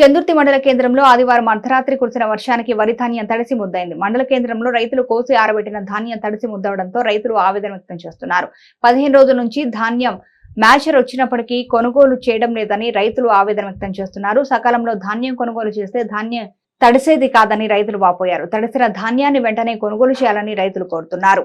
చందుర్తి మండల కేంద్రంలో ఆదివారం అర్ధరాత్రి కురిసిన వర్షానికి వరి ధాన్యం తడిసి ముద్దైంది. మండల కేంద్రంలో రైతులు కోసి ఆరబెట్టిన ధాన్యం తడిసి ముద్దవడంతో రైతులు ఆవేదన వ్యక్తం చేస్తున్నారు. పదిహేను రోజుల నుంచి ధాన్యం మ్యాచర్ వచ్చినప్పటికీ కొనుగోలు చేయడం లేదని రైతులు ఆవేదన వ్యక్తం చేస్తున్నారు. సకాలంలో ధాన్యం కొనుగోలు చేస్తే ధాన్యం తడిసేది కాదని రైతులు వాపోయారు. తడిసిన ధాన్యాన్ని వెంటనే కొనుగోలు చేయాలని రైతులు కోరుతున్నారు.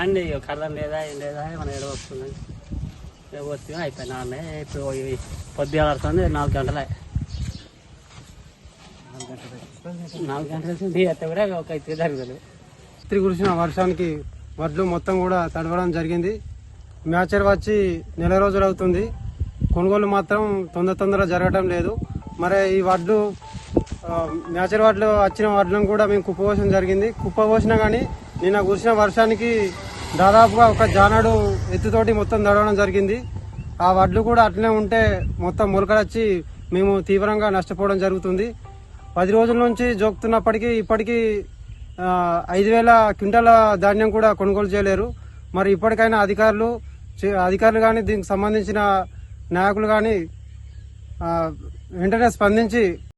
అండి కళ్ళం లేదా ఏం లేదా మన ఏడ వస్తుంది వస్తే అయిపోయినా ఇప్పుడు పొద్దు పొద్దుగా నాలుగు గంటలే. నాలుగు గంటల కూడా ఒక అయితే జరుగుతుంది రాత్రి కురిసిన వర్షానికి వడ్లు మొత్తం కూడా తడవడం జరిగింది. మ్యాచర్ వచ్చి నెల రోజులు అవుతుంది. కొనుగోలు మాత్రం తొందర తొందర జరగడం లేదు. మరి ఈ వడ్లు మ్యాచర్ వడ్లు వచ్చిన వడ్లను కూడా మేము కుప్పపోసడం జరిగింది. కుప్పపోసినా కానీ నిన్న కురిసిన వర్షానికి దాదాపుగా ఒక జానాడు ఎత్తుతోటి మొత్తం నడవడం జరిగింది. ఆ వడ్లు కూడా అట్లనే ఉంటే మొత్తం మొలకలొచ్చి మేము తీవ్రంగా నష్టపోవడం జరుగుతుంది. పది రోజుల నుంచి జోకుతున్నప్పటికీ ఇప్పటికీ ఐదు వేల క్వింటాల ధాన్యం కూడా కొనుగోలు చేయలేరు. మరి ఇప్పటికైనా అధికారులు అధికారులు కానీ దీనికి సంబంధించిన నాయకులు కానీ వెంటనే స్పందించి